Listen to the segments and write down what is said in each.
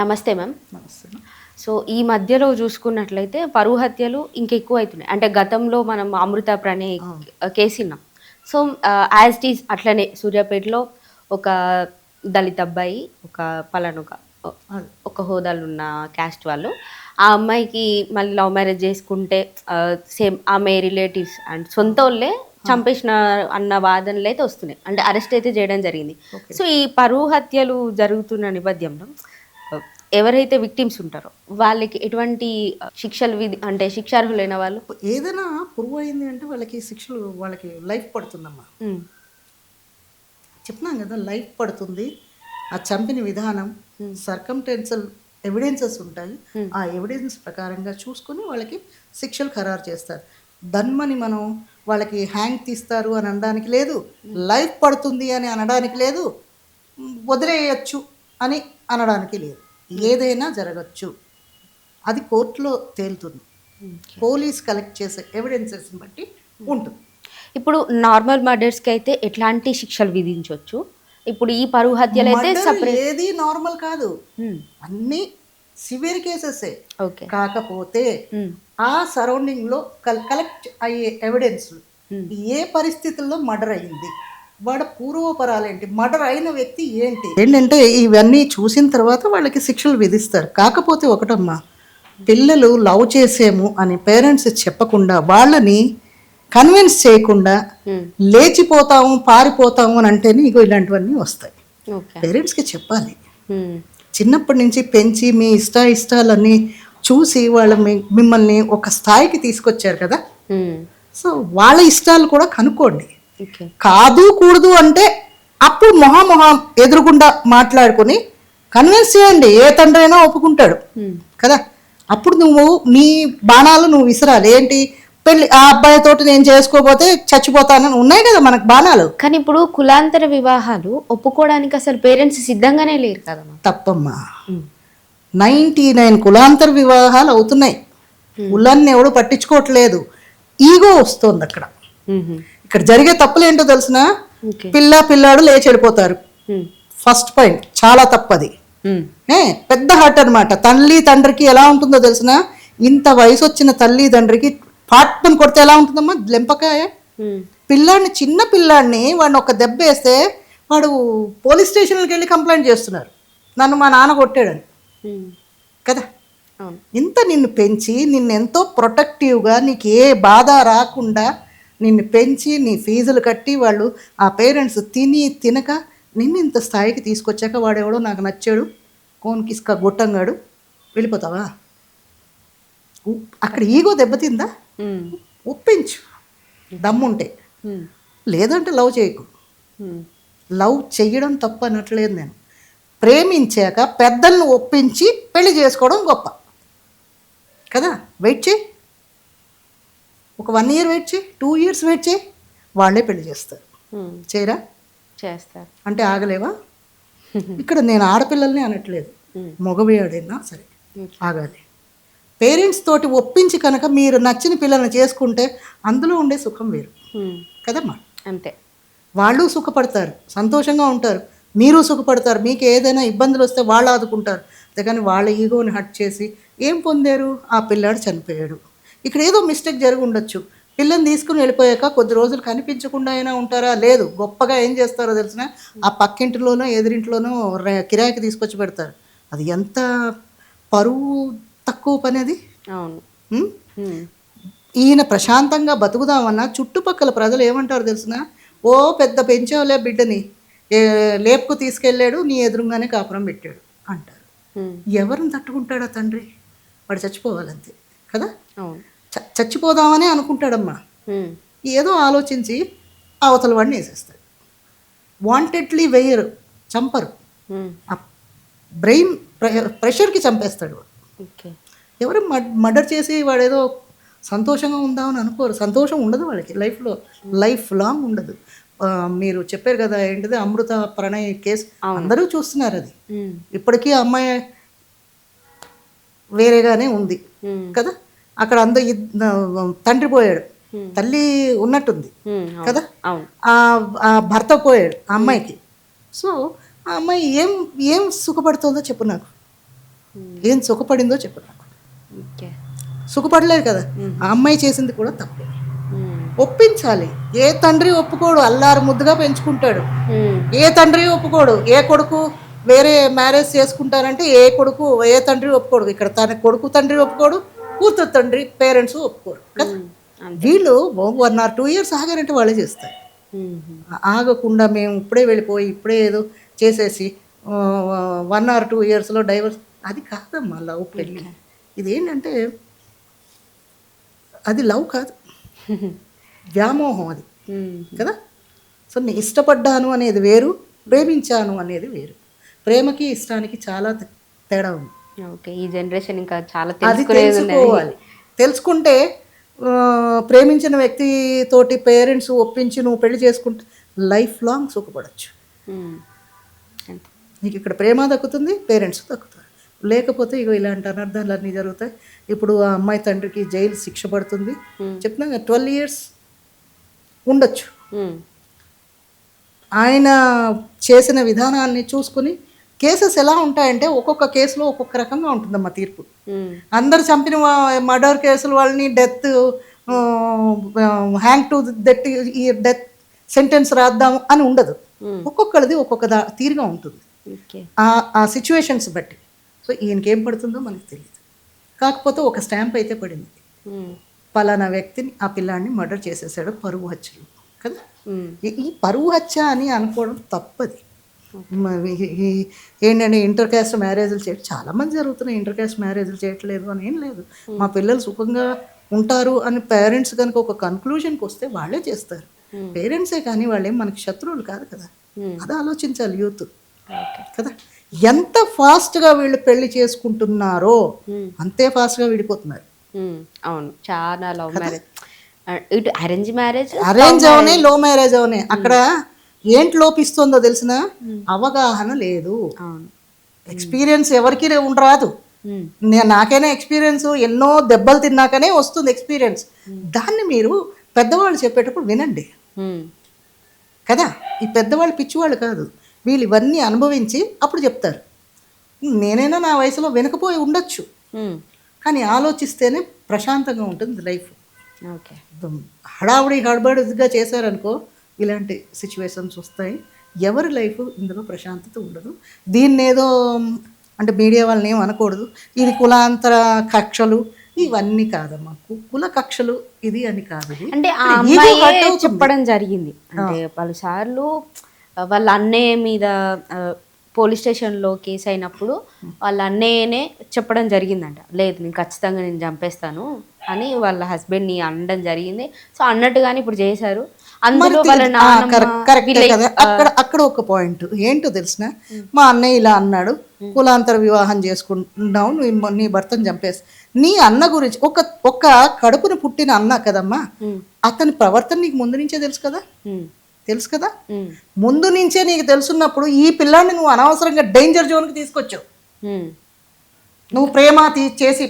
నమస్తే మ్యామ్. నమస్తే సో ఈ మధ్యలో చూసుకున్నట్లయితే పరువు హత్యలు ఇంకెక్కువ అవుతున్నాయి అంటే గతంలో మనం అమృత ప్రణయ్ కేసు విన్నాం. సో యాజ్ ఈస్ అట్లనే సూర్యాపేటలో ఒక దళిత అబ్బాయి ఒక పలానొక. ఒక హోదాలు ఉన్న క్యాస్ట్ వాళ్ళు. ఆ అమ్మాయికి మళ్ళీ లవ్ మ్యారేజ్ చేసుకుంటే సేమ్ ఆమె రిలేటివ్స్ అండ్ సొంత వాళ్ళే చంపేసిన అన్న వాదనలు అయితే వస్తున్నాయి. అంటే అరెస్ట్ అయితే చేయడం జరిగింది. సో ఈ పరువు హత్యలు జరుగుతున్న నేపథ్యంలో ఎవరైతే విక్టిమ్స్ ఉంటారో వాళ్ళకి ఎటువంటి శిక్షలు విధి అంటే శిక్షార్హులైన వాళ్ళు? ఏదైనా ప్రూవ్ అయింది అంటే వాళ్ళకి శిక్షలు వాళ్ళకి లైఫ్ పడుతుందమ్మా. చెప్తున్నాం కదా లైఫ్ పడుతుంది. ఆ చంపిన విధానం సర్కంటెన్సల్ ఎవిడెన్సెస్ ఉంటాయి. ఆ ఎవిడెన్స్ ప్రకారంగా చూసుకొని వాళ్ళకి శిక్షలు ఖరారు చేస్తారు. దన్మని మనం వాళ్ళకి హ్యాంగ్ తీస్తారు అని అనడానికి లేదు. లైఫ్ పడుతుంది అని అనడానికి లేదు. వదిలేయచ్చు అని అనడానికి లేదు. ఏదైనా జరగచ్చు. అది కోర్టులో తేలుతుంది. పోలీస్ కలెక్ట్ చేసే ఎవిడెన్సెస్ని బట్టి ఉంటుంది. ఇప్పుడు నార్మల్ మర్డర్స్కి అయితే ఎట్లాంటి శిక్షలు విధించవచ్చు ఇప్పుడు ఈ పరువు హత్యలు అయితే ఏది నార్మల్ కాదు. అన్ని సివియర్ కేసెసే. ఓకే. కాకపోతే ఆ సరౌండింగ్లో కలెక్ట్ అయ్యే ఎవిడెన్స్ ఏ పరిస్థితుల్లో మర్డర్ అయింది వాడు పూర్వపరాలు ఏంటి మర్డర్ అయిన వ్యక్తి ఏంటి? ఏంటంటే ఇవన్నీ చూసిన తర్వాత వాళ్ళకి శిక్షలు విధిస్తారు. కాకపోతే ఒకటమ్మా పిల్లలు లవ్ చేసేము అని పేరెంట్స్ చెప్పకుండా వాళ్ళని కన్విన్స్ చేయకుండా లేచిపోతాము పారిపోతాము అని అంటేనే ఇగో ఇలాంటివన్నీ వస్తాయి. పేరెంట్స్కి చెప్పాలి. చిన్నప్పటి నుంచి పెంచి మీ ఇష్ట ఇష్టాలన్నీ చూసి వాళ్ళ మిమ్మల్ని ఒక స్థాయికి తీసుకొచ్చారు కదా? సో వాళ్ళ ఇష్టాలు కూడా కనుక్కోండి. కాదు కూడదు అంటే అప్పుడు మొహమొహం ఎదురుగుండా మాట్లాడుకొని కన్విన్స్ చేయండి ఏ తండ్రి అయినా ఒప్పుకుంటాడు కదా? అప్పుడు నువ్వు నీ బాణాలు నువ్వు విసిరాలి. ఏంటి? పెళ్ళి ఆ అబ్బాయితోటి నేను చేసుకోపోతే చచ్చిపోతానని ఉన్నాయి కదా మనకు బాణాలు. కానీ ఇప్పుడు కులాంతర వివాహాలు ఒప్పుకోవడానికి అసలు పేరెంట్స్ సిద్ధంగానే లేరు కదమ్మా తప్పమ్మా. నైంటీ నైన్ కులాంతర వివాహాలు అవుతున్నాయి. కులాన్ని ఎవడు పట్టించుకోవట్లేదు. ఈగో వస్తుంది అక్కడ. ఇక్కడ జరిగే తప్పులు ఏంటో తెలిసిన పిల్ల పిల్లాడు లేచి వెళ్ళిపోతారు. ఫస్ట్ పాయింట్ చాలా తప్పది పెద్ద హర్ట్ అన్నమాట. తల్లి తండ్రికి ఎలా ఉంటుందో తెలిసిన ఇంత వయసు వచ్చిన తల్లి తండ్రికి పాట్మని కొడితే ఎలా ఉంటుందమ్మా? లెంపకాయ. పిల్లాడిని చిన్న పిల్లాడిని వాడిని ఒక దెబ్బ వేస్తే వాడు పోలీస్ స్టేషన్కి వెళ్ళి కంప్లైంట్ చేస్తున్నారు. నన్ను మా నాన్న కొట్టాడని. కదా? ఇంత నిన్ను పెంచి నిన్ను ఎంతో ప్రొటెక్టివ్గా నీకు ఏ బాధ రాకుండా నిన్ను పెంచి నీ ఫీజులు కట్టి వాళ్ళు ఆ పేరెంట్స్ తిని తినక నిన్ను ఇంత స్థాయికి తీసుకొచ్చాక వాడెవడో నాకు నచ్చాడు. కోన్కిస్క గొట్టంగాడు. వెళ్ళిపోతావా? అక్కడ ఈగో దెబ్బతిందా. ఒప్పించు. దమ్ముంటే. లేదంటే లవ్ చేయకు. లవ్ చెయ్యడం తప్పు అనట్లేదు నేను. ప్రేమించాక పెద్దలను ఒప్పించి పెళ్ళి చేసుకోవడం గొప్ప. కదా? వెయిట్ చేయి. ఒక వన్ ఇయర్ వెయిట్ చేయి టూ ఇయర్స్ వెయిట్ చేయి వాళ్ళే పెళ్ళి చేస్తారు. చేయరా? చేస్తారు. అంటే ఆగలేవా? ఇక్కడ నేను ఆడపిల్లల్ని అనట్లేదు. మగవేయాడైనా సరే ఆగాలి. పేరెంట్స్ తోటి ఒప్పించి కనుక మీరు నచ్చిన పిల్లల్ని చేసుకుంటే అందులో ఉండే సుఖం వేరు. కదమ్మా? అంతే. వాళ్ళు సుఖపడతారు సంతోషంగా ఉంటారు మీరు సుఖపడతారు మీకు ఏదైనా ఇబ్బందులు వస్తే వాళ్ళు ఆదుకుంటారు. అంతేగాని వాళ్ళ ఈగోని హట్ చేసి ఏం పొందారు? ఆ పిల్లాడు చనిపోయాడు. ఇక్కడ ఏదో మిస్టేక్ జరిగి ఉండొచ్చు పిల్లని తీసుకుని వెళ్ళిపోయాక కొద్ది రోజులు కనిపించకుండా అయినా ఉంటారా? లేదు. గొప్పగా ఏం చేస్తారో తెలిసిన ఆ పక్కింటిలోనో ఎదురింట్లోనో కిరాయికి తీసుకొచ్చి పెడతారు. అది ఎంత పరువు తక్కువ పని అది? అవును. ఈయన ప్రశాంతంగా బతుకుదామన్నా చుట్టుపక్కల ప్రజలు ఏమంటారు తెలిసిన ఓ పెద్ద పెంచావులే బిడ్డని. లేపుకు తీసుకెళ్ళాడు నీ ఎదురుగానే కాపురం పెట్టాడు. అంటారు. ఎవరిని తట్టుకుంటాడా తండ్రి? వాడు చచ్చిపోవాలంతే కదా? అవును. చచ్చిపోదామని అనుకుంటాడమ్మా. ఏదో ఆలోచించి అవతల వాడిని వేసేస్తాడు. వాంటెడ్లీ వేయరు చంపరు. బ్రెయిన్ ప్రెషర్కి చంపేస్తాడు వాడు. ఓకే. ఎవరు మర్డర్ చేసి వాడేదో సంతోషంగా ఉందామని అనుకోరు. సంతోషం ఉండదు వాళ్ళకి లైఫ్లో లైఫ్ లాంగ్ ఉండదు. మీరు చెప్పారు కదా ఏంటిది? అమృత ప్రణయ్ కేసు. అందరూ చూస్తున్నారు అది. ఇప్పటికీ అమ్మాయి వేరేగానే ఉంది. కదా? అక్కడ అందరూ ఇద్- తండ్రి పోయాడు. తల్లి ఉన్నట్టుంది. కదా? ఆ భర్త పోయాడు ఆ అమ్మాయికి. సో ఆ అమ్మాయి ఏం ఏం సుఖపడుతుందో చెప్పు నాకు. ఏం సుఖపడిందో చెప్పు నాకు. సుఖపడలేదు కదా? ఆ అమ్మాయి చేసింది కూడా తప్పే. ఒప్పించాలి. ఏ తండ్రి ఒప్పుకోడు? అల్లారు ముద్దుగా పెంచుకుంటాడు. ఏ తండ్రి ఒప్పుకోడు? ఏ కొడుకు వేరే మ్యారేజ్ చేసుకుంటారంటే ఏ కొడుకు ఏ తండ్రి ఒప్పుకోడు? ఇక్కడ తన కొడుకు తండ్రి ఒప్పుకోడు కూతురు తండ్రి పేరెంట్స్ ఒప్పుకోరు. కదా. వీళ్ళు వన్ ఆర్ టూ ఇయర్స్ ఆగారంటే వాళ్ళే చేస్తారు. ఆగకుండా మేము ఇప్పుడే వెళ్ళిపోయి ఇప్పుడే ఏదో చేసేసి వన్ ఆర్ టూ ఇయర్స్లో డైవర్స్. అది కాదమ్మా లవ్ పెళ్ళి. ఇదేంటంటే అది లవ్ కాదు. వ్యామోహం అది. కదా? సో నేను ఇష్టపడ్డాను అనేది వేరు ప్రేమించాను అనేది వేరు. ప్రేమకి ఇష్టానికి చాలా తేడా ఉంది. ఓకే ఈ జనరేషన్ ఇంకా చాలా అది తెలుసుకోవాలి. తెలుసుకుంటే ప్రేమించిన వ్యక్తి తోటి పేరెంట్స్ ఒప్పించి నువ్వు పెళ్ళి చేసుకుంటే లైఫ్ లాంగ్ సుఖపడచ్చు. నీకు ఇక్కడ ప్రేమ దక్కుతుంది పేరెంట్స్ దక్కుతారు. లేకపోతే ఇగో ఇలాంటి అనర్థాలు అన్నీ జరుగుతాయి. ఇప్పుడు ఆ అమ్మాయి తండ్రికి జైలు శిక్ష పడుతుంది. చెప్తున్నా ట్వెల్వ్ ఇయర్స్ ఉండొచ్చు. ఆయన చేసిన విధానాన్ని చూసుకుని కేసెస్ ఎలా ఉంటాయంటే ఒక్కొక్క కేసులో ఒక్కొక్క రకంగా ఉంటుందమ్మా తీర్పు. అందరు చంపిన మర్డర్ కేసుల వాళ్ళని డెత్ హ్యాంగ్ టు డెత్ ఈ డెత్ సెంటెన్స్ రాద్దాము అని ఉండదు. ఒక్కొక్కరిది ఒక్కొక్క దా తీరుగా ఉంటుంది. ఆ ఆ సిచ్యువేషన్స్ బట్టి. సో ఈయనకి ఏం పడుతుందో మనకు తెలియదు కాకపోతే ఒక స్టాంప్ అయితే పడింది. పలానా వ్యక్తిని ఆ పిల్లాడిని మర్డర్ చేసేసాడు పరువు హత్యలు. కదా. ఈ- పరువు హత్య అని అనుకోవడం తప్పది. ఏంటంటే ఇంటర్ కాస్ట్ మ్యారేజ్లు చేయడం చాలా మంది జరుగుతున్నాయి ఇంటర్ కాస్ట్ మ్యారేజ్లు చేయట్లేదు అని ఏం లేదు. మా పిల్లలు సుఖంగా ఉంటారు అని పేరెంట్స్ కనుక ఒక కన్క్లూషన్కి వస్తే వాళ్ళే చేస్తారు. పేరెంట్సే కానీ వాళ్ళేం మనకి శత్రువులు కాదు కదా. అది ఆలోచించాలి యూత్. కదా? ఎంత ఫాస్ట్గా వీళ్ళు పెళ్ళి చేసుకుంటున్నారో. అంతే ఫాస్ట్గా విడిపోతున్నారు. అవును. చాలా లవ్ మ్యారేజ్. ఇటు అరేంజ్ మ్యారేజ్ అరేంజ్ అవనే లో మ్యారేజ్ అవనే. అక్కడ ఏంటి లోపిస్తుందో తెలిసిన అవగాహన లేదు. ఎక్స్పీరియన్స్ ఎవరికి ఉండరాదు. మ్మ్. నే- నాకైనా ఎక్స్పీరియన్స్ ఎన్నో దెబ్బలు తిన్నాకనే వస్తుంది ఎక్స్పీరియన్స్ దాన్ని మీరు పెద్దవాళ్ళు చెప్పేటప్పుడు వినండి. కదా? ఈ పెద్దవాళ్ళు పిచ్చివాళ్ళు కాదు. వీళ్ళు ఇవన్నీ అనుభవించి అప్పుడు చెప్తారు. నేనైనా నా వయసులో వెనకపోయి ఉండొచ్చు. కానీ ఆలోచిస్తేనే ప్రశాంతంగా ఉంటుంది లైఫ్. ఓకే. హడావుడి హడబడిగా చేశారనుకో ఇలాంటి సిచ్యువేషన్స్ వస్తాయి. ఎవరి లైఫ్ ఇందులో ప్రశాంతత ఉండదు. దీన్ని ఏదో అంటే మీడియా వాళ్ళని ఏం అనకూడదు. ఇది కులాంతర కక్షలు ఇవన్నీ కాదమ్మా. కుల కక్షలు ఇది అని కాదు. అంటే. చెప్పడం జరిగింది. అంటే పలుసార్లు వాళ్ళ అన్నయ్య మీద పోలీస్ స్టేషన్లో కేసు అయినప్పుడు వాళ్ళ అన్నయ్యనే చెప్పడం జరిగిందంట. లేదు నేను ఖచ్చితంగా నేను చంపేస్తాను అని వాళ్ళ హస్బెండ్ని అనడం జరిగింది. సో అన్నట్టుగానే ఇప్పుడు చేశారు. అందులో కరెక్ట్ కదా. అక్కడ అక్కడ ఒక పాయింట్ ఏంటో తెలిసిన? మా అన్నయ్య ఇలా అన్నాడు. కులాంతర వివాహం చేసుకుంటున్నావు నువ్వు నీ భర్తను చంపేసి. నీ అన్న గురించి ఒక ఒక కడుపున పుట్టిన అన్న కదమ్మా అతని ప్రవర్తన నీకు ముందు నుంచే తెలుసు కదా? తెలుసు కదా? ముందు నుంచే నీకు తెలుసున్నప్పుడు ఈ పిల్లాన్ని నువ్వు అనవసరంగా డేంజర్ జోన్కి తీసుకొచ్చావు. నువ్వు ప్రేమ తీ చేసి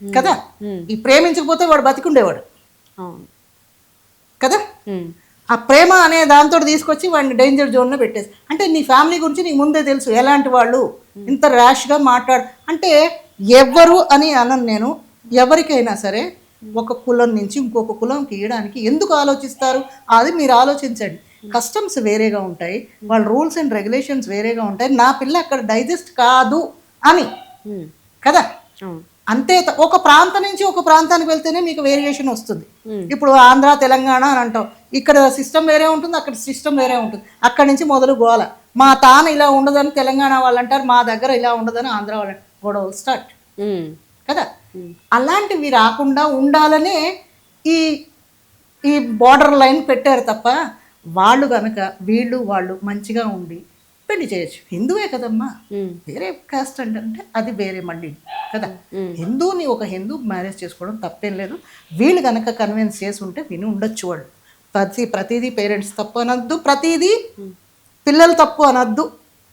కదా? ఈ ప్రేమించకపోతే వాడు బతికుండేవాడు. కదా? ఆ ప్రేమ అనే దాంతో తీసుకొచ్చి వాడిని డేంజర్ జోన్లో పెట్టేసి అంటే నీ ఫ్యామిలీ గురించి నీకు ముందే తెలుసు ఎలాంటి వాళ్ళు? ఇంత ర్యాష్గా మాట్లాడు అంటే ఎవ్వరు అని అనను నేను ఎవరికైనా సరే ఒక కులం నుంచి ఇంకొక కులంకి ఇవ్వడానికి ఎందుకు ఆలోచిస్తారు? అది మీరు ఆలోచించండి. కస్టమ్స్ వేరేగా ఉంటాయి వాళ్ళ రూల్స్ అండ్ రెగ్యులేషన్స్ వేరేగా ఉంటాయి నా పిల్ల అక్కడ డైజెస్ట్ కాదు అని. ఉమ్, కదా? అంతే ఒక ప్రాంతం నుంచి ఒక ప్రాంతానికి వెళ్తేనే మీకు వేరియేషన్ వస్తుంది. Hmm. ఇప్పుడు ఆంధ్ర తెలంగాణ అని అంటాం ఇక్కడ సిస్టమ్ వేరే ఉంటుంది అక్కడ సిస్టమ్ వేరే ఉంటుంది. అక్కడి నుంచి మొదలు గోల. మా తాన ఇలా ఉండదని తెలంగాణ వాళ్ళు అంటారు మా దగ్గర ఇలా ఉండదని ఆంధ్ర వాళ్ళు అంటారు. గొడవ స్టార్ట్ కదా? అలాంటివి రాకుండా ఉండాలనే ఈ ఈ బార్డర్ లైన్ పెట్టారు తప్ప వాళ్ళు కనుక వీళ్ళు వాళ్ళు మంచిగా ఉండి పెళ్ళి చేయొచ్చు. హిందువే కదమ్మా. వేరే కాస్ట్ అంటే అది వేరే మళ్ళీ. కదా? హిందూని ఒక హిందూ మ్యారేజ్ చేసుకోవడం తప్పేం లేదు. వీళ్ళు కనుక కన్విన్స్ చేసి ఉంటే విని ఉండొచ్చు వాళ్ళు. ప్రతి ప్రతిదీ పేరెంట్స్ తప్పు అనొద్దు ప్రతిదీ పిల్లలు తప్పు అనొద్దు.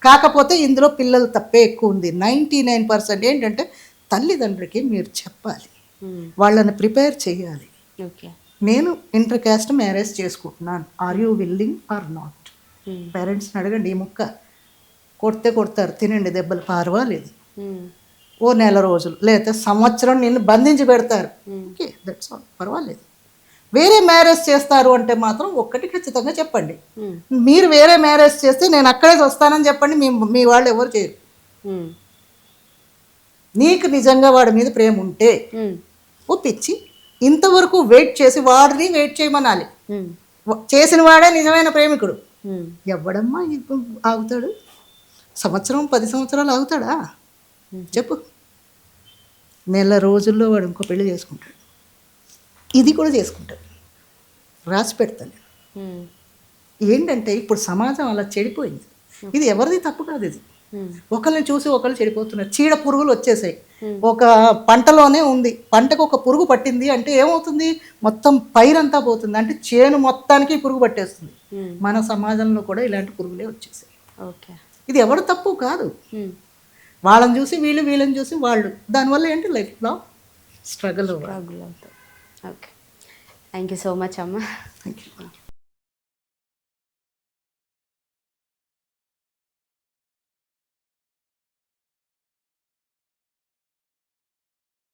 కాకపోతే ఇందులో పిల్లలు తప్పే ఎక్కువ ఉంది. నైంటీ నైన్ పర్సెంట్ ఏంటంటే తల్లిదండ్రులకి మీరు చెప్పాలి. ఉమ్, వాళ్ళని ప్రిపేర్ చేయాలి. ఓకే. నేను ఇంటర్ కాస్ట్ మ్యారేజ్ చేసుకుంటున్నాను. Are you willing or not పేరెంట్స్ని అడగండి ఈ ముక్క. కొడితే కొడతారు తినండి దెబ్బలు పర్వాలేదు. ఉమ్, ఓ నెల రోజులు లేకపోతే సంవత్సరం నిన్ను బంధించి పెడతారు. ఓకే దట్స్ ఆల్ పర్వాలేదు. వేరే మ్యారేజ్ చేస్తారు అంటే మాత్రం ఒక్కటి ఖచ్చితంగా చెప్పండి. మీరు వేరే మ్యారేజ్ చేస్తే నేను అక్కడే వస్తానని చెప్పండి మీ మీ వాళ్ళు ఎవరు చేయరు. నీకు నిజంగా వాడి మీద ప్రేమ ఉంటే ఒప్పించి ఇంతవరకు వెయిట్ చేసి వాడిని వెయిట్ చేయమనాలి. చేసిన వాడే నిజమైన ప్రేమికుడు. ఎవడమ్మా ఆగుతాడు? సంవత్సరం పది సంవత్సరాలు ఆగుతాడా? చెప్పు. నెల రోజుల్లో వాడు ఇంకో పెళ్ళి చేసుకుంటాడు. ఇది కూడా చేసుకుంటాడు. రాసి పెడతాను ఏంటంటే ఇప్పుడు సమాజం అలా చెడిపోయింది. ఇది ఎవరిది తప్పు కాదు ఇది. ఒకరిని చూసి ఒకరు చెడిపోతున్నారు. చీడ పురుగులు వచ్చేసాయి. ఒక పంటలోనే ఉంది. పంటకు ఒక పురుగు పట్టింది అంటే ఏమవుతుంది? మొత్తం పైరంతా పోతుంది. అంటే చేను మొత్తానికి పురుగు పట్టేస్తుంది. మన సమాజంలో కూడా ఇలాంటి పురుగులే వచ్చేసాయి. ఓకే. ఇది ఎవరు తప్పు కాదు. వాళ్ళని చూసి వీళ్ళు వీళ్ళని చూసి వాళ్ళు. దానివల్ల ఏంటి? లైఫ్లో స్ట్రగుల్ struggle అవుతుంది. Okay. Thank you so much అమ్మ. Thank you